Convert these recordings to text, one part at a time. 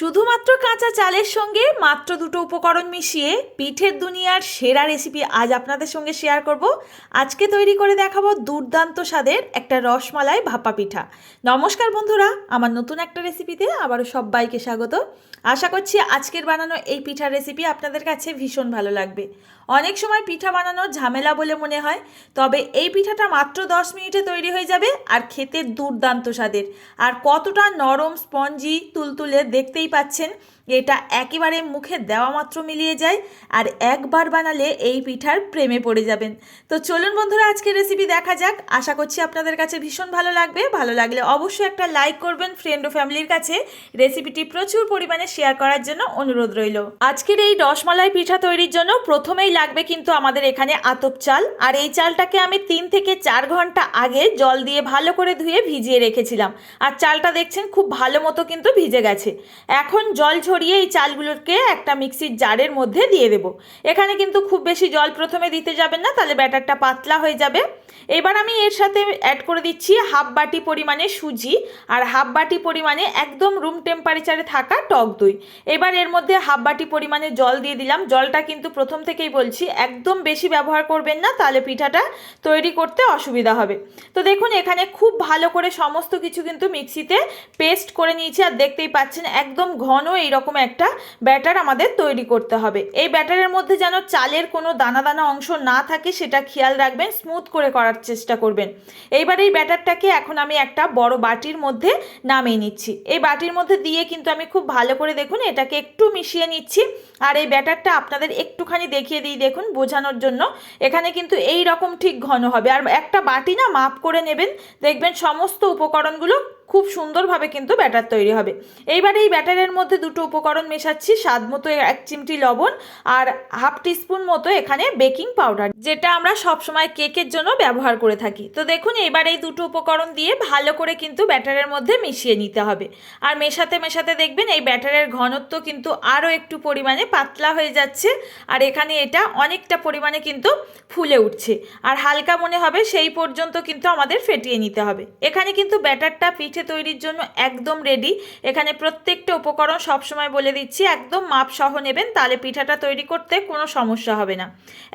শুধুমাত্র কাঁচা চালের সঙ্গে মাত্র দুটো উপকরণ মিশিয়ে পিঠের দুনিয়ার সেরা রেসিপি আজ আপনাদের সঙ্গে শেয়ার করব। আজকে তৈরি করে দেখাবো দুর্দান্ত স্বাদের একটা রসমালাই ভাপা পিঠা। নমস্কার বন্ধুরা, আমার নতুন একটা রেসিপিতে আবারও সবাইকে স্বাগত। আশা করছি আজকের বানানো এই পিঠার রেসিপি আপনাদের কাছে ভীষণ ভালো লাগবে। অনেক সময় পিঠা বানানো ঝামেলা বলে মনে হয়, তবে এই পিঠাটা মাত্র দশ মিনিটে তৈরি হয়ে যাবে আর খেতে দুর্দান্ত স্বাদের। আর কতটা নরম স্পঞ্জি তুলতুলে দেখতেই পাচ্ছেন। এটা একেবারে মুখে দেওয়া মাত্র মিলিয়ে যায় আর একবার বানালে এই পিঠার প্রেমে পড়ে যাবেন। তো চলুন বন্ধুরা, আজকের রেসিপি দেখা যাক। আশা করছি আপনাদের কাছে ভীষণ ভালো লাগবে। ভালো লাগলে অবশ্যই একটা লাইক করবেন ফ্রেন্ড ও ফ্যামিলির কাছে। রেসিপিটি প্রচুর পরিমাণে শেয়ার করার জন্য অনুরোধ রইল। আজকের এই রসমালাই পিঠা তৈরির জন্য প্রথমেই লাগবে কিন্তু আমাদের এখানে আতপ চাল। আর এই চালটাকে আমি তিন থেকে চার ঘণ্টা আগে জল দিয়ে ভালো করে ধুয়ে ভিজিয়ে রেখেছিলাম। আর চালটা দেখছেন খুব ভালো মতো কিন্তু ভিজে গেছে। এখন জল ঝরিয়ে এই চালগুলোকে একটা মিক্সির জারের মধ্যে দিয়ে দেব। এখানে কিন্তু খুব বেশি জল প্রথমে দিতে যাবেন না, তাহলে ব্যাটারটা পাতলা হয়ে যাবে। এবার আমি এর সাথে অ্যাড করে দিচ্ছি হাফ বাটি পরিমাণে সুজি আর হাফ বাটি পরিমাণে একদম রুম টেম্পারেচারে থাকা টক দই। এবার এর মধ্যে হাফ বাটি পরিমাণে জল দিয়ে দিলাম। জলটা কিন্তু প্রথম থেকেই বলছি, একদম বেশি ব্যবহার করবেন না, তাহলে পিঠাটা তৈরি করতে অসুবিধা হবে। তো দেখুন, এখানে খুব ভালো করে সমস্ত কিছু কিন্তু মিক্সিতে পেস্ট করে নিয়েছি। আর দেখতেই পাচ্ছেন, একদম ঘন এইরকম একটা ব্যাটার আমাদের তৈরি করতে হবে। এই ব্যাটারের মধ্যে যেন চালের কোনো দানা দানা অংশ না থাকে সেটা খেয়াল রাখবেন স্মুথ করে করার চেষ্টা করবেন। এইবার এই ব্যাটারটাকে এখন আমি একটা বড় বাটির মধ্যে নামিয়ে নিচ্ছি। এই বাটির মধ্যে দিয়ে কিন্তু আমি খুব ভালো করে দেখুন এটাকে একটু মিশিয়ে নিচ্ছি। আর এই ব্যাটারটা আপনাদের একটুখানি দেখিয়ে দিই দেখুন, বোঝানোর জন্য। এখানে কিন্তু এই রকম ঠিক ঘন হবে। আর একটা বাটি না মাপ করে নেবেন। দেখবেন সমস্ত উপকরণগুলো খুব সুন্দরভাবে কিন্তু ব্যাটার তৈরি হবে। এইবার এই ব্যাটারের মধ্যে দুটো উপকরণ মেশাচ্ছি, স্বাদ মতো এক চিমটি লবণ আর হাফ টিস্পুন মতো এখানে বেকিং পাউডার, যেটা আমরা সবসময় কেকের জন্য ব্যবহার করে থাকি। তো দেখুন এবার এই দুটো উপকরণ দিয়ে ভালো করে কিন্তু ব্যাটারের মধ্যে মিশিয়ে নিতে হবে। আর মেশাতে মেশাতে দেখবেন, এই ব্যাটারের ঘনত্ব কিন্তু আরও একটু পরিমাণে পাতলা হয়ে যাচ্ছে আর এখানে এটা অনেকটা পরিমাণে কিন্তু ফুলে উঠছে। আর হালকা মনে হবে, সেই পর্যন্ত কিন্তু আমাদের ফেটিয়ে নিতে হবে। এখানে কিন্তু ব্যাটারটা পিঠে পিঠে তৈরির জন্য একদম রেডি এখানে প্রত্যেকটা উপকরণ সবসময় বলে দিচ্ছি, একদম মাপ সহ নেবেন, তাহলে পিঠাটা তৈরি করতে কোনো সমস্যা হবে না।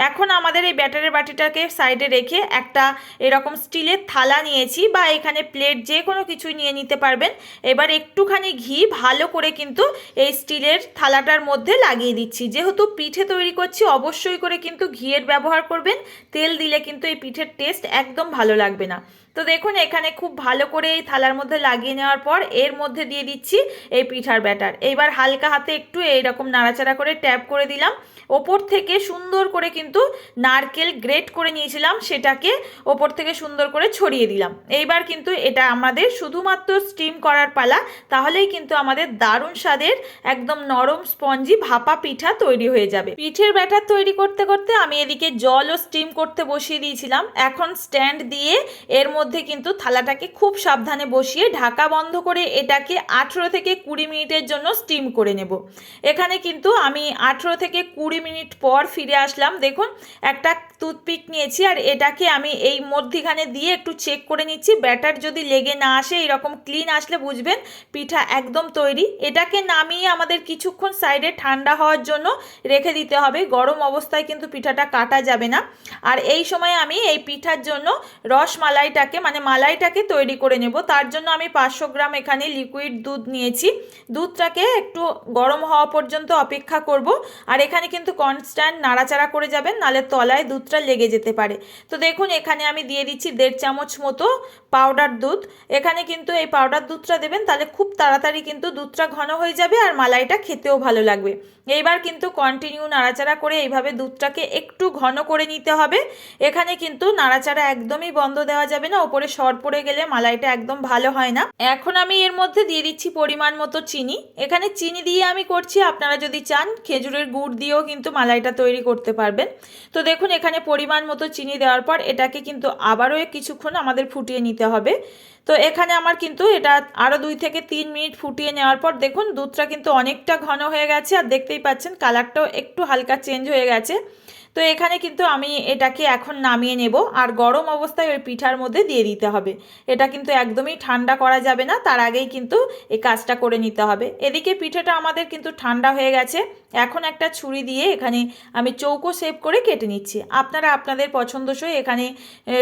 এখন আমাদের এই ব্যাটারের বাটিটাকে সাইডে রেখে একটা এরকম স্টিলের থালা নিয়েছি বা এখানে প্লেট যে কোনো কিছুই নিয়ে নিতে পারবেন। এবার একটুখানি ঘি ভালো করে কিন্তু এই স্টিলের থালাটার মধ্যে লাগিয়ে দিচ্ছি। যেহেতু পিঠে তৈরি করছি, অবশ্যই করে কিন্তু ঘিয়ের ব্যবহার করবেন। তেল দিলে কিন্তু এই পিঠের টেস্ট একদম ভালো লাগবে না। তো দেখুন, এখানে খুব ভালো করে এই থালার মধ্যে লাগিয়ে নেওয়ার পর এর মধ্যে দিয়ে দিচ্ছি এই পিঠার ব্যাটার। এইবার হালকা হাতে একটু এইরকম নাড়াচাড়া করে ট্যাপ করে দিলাম। ওপর থেকে সুন্দর করে কিন্তু নারকেল গ্রেট করে নিয়েছিলাম, সেটাকে ওপর থেকে সুন্দর করে ছড়িয়ে দিলাম। এইবার কিন্তু এটা আমাদের শুধুমাত্র স্টিম করার পালা, তাহলেই কিন্তু আমাদের দারুণ স্বাদের একদম নরম স্পঞ্জি ভাপা পিঠা তৈরি হয়ে যাবে। পিঠের ব্যাটার তৈরি করতে করতে আমি এদিকে জল ও স্টিম করতে বসিয়ে দিয়েছিলাম। এখন স্ট্যান্ড দিয়ে এর মধ্যে কিন্তু থালাটাকে খুব সাবধানে বসিয়ে ঢাকা বন্ধ করে এটাকে আঠেরো থেকে কুড়ি মিনিটের জন্য স্টিম করে নেব। এখানে কিন্তু আমি আঠেরো থেকে কুড়ি মিনিট পর ফিরে আসলাম। দেখুন, একটা টুথপিক নিয়েছি আর এটাকে আমি এই মধ্যিখানে দিয়ে একটু চেক করে নিচ্ছি। ব্যাটার যদি লেগে না আসে, এরকম ক্লিন আসলে বুঝবেন, পিঠা একদম তৈরি। এটাকে নামিয়ে আমাদের কিছুক্ষণ সাইডে ঠান্ডা হওয়ার জন্য রেখে দিতে হবে। গরম অবস্থায় কিন্তু পিঠাটা কাটা যাবে না। আর এই সময় আমি এই পিঠার জন্য রস মালাইটাকে মানে মালাইটাকে তৈরি করে নেব। তার জন্য আমি পাঁচশো গ্রাম এখানে লিকুইড দুধ নিয়েছি। দুধটাকে একটু গরম হওয়া পর্যন্ত অপেক্ষা করব। আর এখানে কিন্তু কনস্ট্যান্ট নাড়াচাড়া করে যাবেন, নালে তলায় দুধটা লেগে যেতে পারে। তো দেখুন, এখানে আমি দিয়ে দিচ্ছি দেড় চামচ মতো পাউডার দুধ। এখানে কিন্তু এই পাউডার দুধটা দেবেন, তাহলে খুব তাড়াতাড়ি কিন্তু দুধটা ঘন হয়ে যাবে আর মালাইটা খেতেও ভালো লাগবে। এইবার কিন্তু কন্টিনিউ নাড়াচাড়া করে এইভাবে দুধটাকে একটু ঘন করে নিতে হবে। এখানে কিন্তু নাড়াচাড়া একদমই বন্ধ দেওয়া যাবে না, ওপরে সর পড়ে গেলে মালাইটা একদম ভালো হয় না। এখন আমি এর মধ্যে দিয়ে দিচ্ছি পরিমাণ মতো চিনি। এখানে চিনি দিয়ে আমি করছি, আপনারা যদি চান খেজুরের গুড় দিয়েও কিন্তু মালাইটা তৈরি করতে পারবেন। তো দেখুন, এখানে পরিমাণ মতো চিনি দেওয়ার পর এটাকে কিন্তু আবারও কিছুক্ষণ আমাদের ফুটিয়ে নিতে হবে। তো এখানে আমার কিন্তু এটা আরও দুই থেকে তিন মিনিট ফুটিয়ে নেওয়ার পর দেখুন দুধটা কিন্তু অনেকটা ঘন হয়ে গেছে আর দেখতেই পাচ্ছেন কালারটাও একটু হালকা চেঞ্জ হয়ে গেছে। তো এখানে কিন্তু আমি এটাকে এখন নামিয়ে নেব আর গরম অবস্থায় ওই পিঠার মধ্যে দিয়ে দিতে হবে। এটা কিন্তু একদমই ঠান্ডা করা যাবে না, তার আগেই কিন্তু এই কাজটা করে নিতে হবে। এদিকে পিঠেটা আমাদের কিন্তু ঠান্ডা হয়ে গেছে। এখন একটা ছুরি দিয়ে এখানে আমি চৌকো শেপ করে কেটে নিচ্ছি। আপনারা আপনাদের পছন্দসই এখানে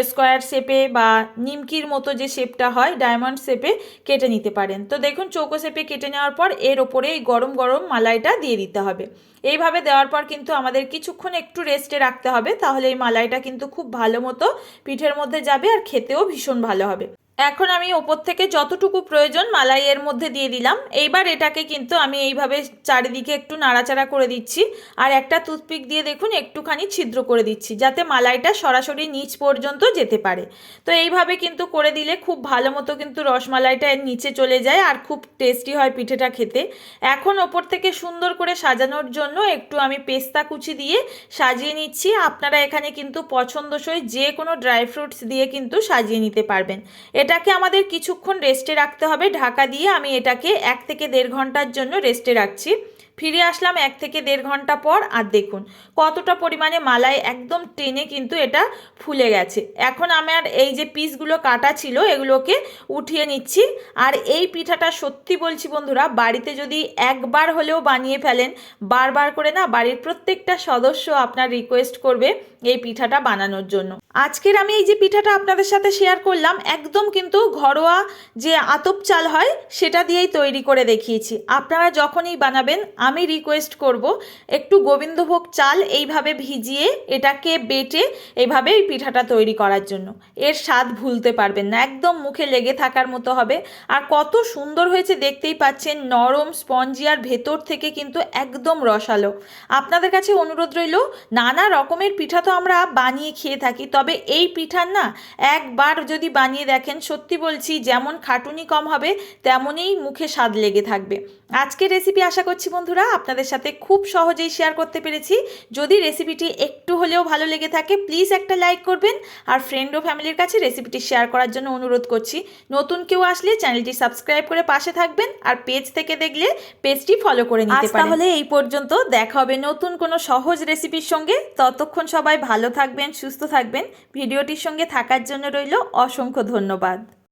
স্কোয়ার শেপে বা নিমকির মতো যে শেপটা হয় ডায়মন্ড শেপে কেটে নিতে পারেন। তো দেখুন, চৌকো শেপে কেটে নেওয়ার পর এর ওপরে এই গরম গরম মালাইটা দিয়ে দিতে হবে। এইভাবে দেওয়ার পর কিন্তু আমাদের কিছুক্ষণ একটু রেস্টে রাখতে হবে, তাহলে এই মালাইটা কিন্তু খুব ভালো মতো পিঠের মধ্যে যাবে আর খেতেও ভীষণ ভালো হবে। এখন আমি ওপর থেকে যতটুকু প্রয়োজন মালাই এর মধ্যে দিয়ে দিলাম। এইবার এটাকে কিন্তু আমি এইভাবে চারিদিকে একটু নাড়াচাড়া করে দিচ্ছি। আর একটা টুথপিক দিয়ে দেখুন, একটুখানি ছিদ্র করে দিচ্ছি, যাতে মালাইটা সরাসরি নিচ পর্যন্ত যেতে পারে। তো এইভাবে কিন্তু করে দিলে খুব ভালো মতো কিন্তু রসমালাইটা এর নিচে চলে যায় আর খুব টেস্টি হয় পিঠেটা খেতে। এখন ওপর থেকে সুন্দর করে সাজানোর জন্য একটু আমি পেস্তা কুচি দিয়ে সাজিয়ে নিচ্ছি। আপনারা এখানে কিন্তু পছন্দসই যে কোনো ড্রাই ফ্রুটস দিয়ে কিন্তু সাজিয়ে নিতে পারবেন। এটাকে আমাদের কিছুক্ষণ রেস্টে রাখতে হবে। ঢাকা দিয়ে আমি এটাকে এক থেকে দেড় ঘণ্টার জন্য রেস্টে রাখছি। ফিরে আসলাম এক থেকে দেড় ঘণ্টা পর, আর দেখুন কতটা পরিমাণে মালাই একদম টেনে কিন্তু এটা ফুলে গেছে। এখন আমার এই যে পিসগুলো কাটা ছিল, এগুলোকে উঠিয়ে নিচ্ছি। আর এই পিঠাটা সত্যি বলছি বন্ধুরা, বাড়িতে যদি একবার হলেও বানিয়ে ফেলেন, বারবার করে না, বাড়ির প্রত্যেকটা সদস্য আপনার রিকোয়েস্ট করবে এই পিঠাটা বানানোর জন্য। আজকের আমি এই যে পিঠাটা আপনাদের সাথে শেয়ার করলাম, একদম কিন্তু ঘরোয়া যে আতপ চাল হয়, সেটা দিয়েই তৈরি করে দেখিয়েছি। আপনারা যখনই বানাবেন, আমি রিকোয়েস্ট করব একটু গোবিন্দভোগ চাল এইভাবে ভিজিয়ে এটাকে বেটে এইভাবে এই পিঠাটা তৈরি করার জন্য। এর স্বাদ ভুলতে পারবেন না, একদম মুখে লেগে থাকার মতো হবে। আর কত সুন্দর হয়েছে দেখতেই পাচ্ছেন, নরম স্পঞ্জি আর ভেতর থেকে কিন্তু একদম রসালো। আপনাদের কাছে অনুরোধ রইল, নানা রকমের পিঠা তো আমরা বানিয়ে খেয়ে থাকি তবে এই পিঠার না একবার যদি বানিয়ে দেখেন সত্যি বলছি যেমন খাটুনি কম হবে তেমনই মুখে স্বাদ লেগে থাকবে। আজকের রেসিপি আশা করছি বন্ধুরা আপনাদের সাথে খুব সহজেই শেয়ার করতে পেরেছি। যদি রেসিপিটি একটু হলেও ভালো লেগে থাকে প্লিজ একটা লাইক করবেন। আর ফ্রেন্ড ও ফ্যামিলির কাছে রেসিপিটি শেয়ার করার জন্য অনুরোধ করছি। নতুন কেউ আসলে চ্যানেলটি সাবস্ক্রাইব করে পাশে থাকবেন আর পেজ থেকে দেখলে পেজটি ফলো করে নিতে পারেন। তাহলে এই পর্যন্ত। দেখা হবে নতুন কোনো সহজ রেসিপির সঙ্গে। ততক্ষণ সবাই ভালো থাকবেন সুস্থ থাকবেন। ভিডিওটির সঙ্গে থাকার জন্য রইল অসংখ্য ধন্যবাদ।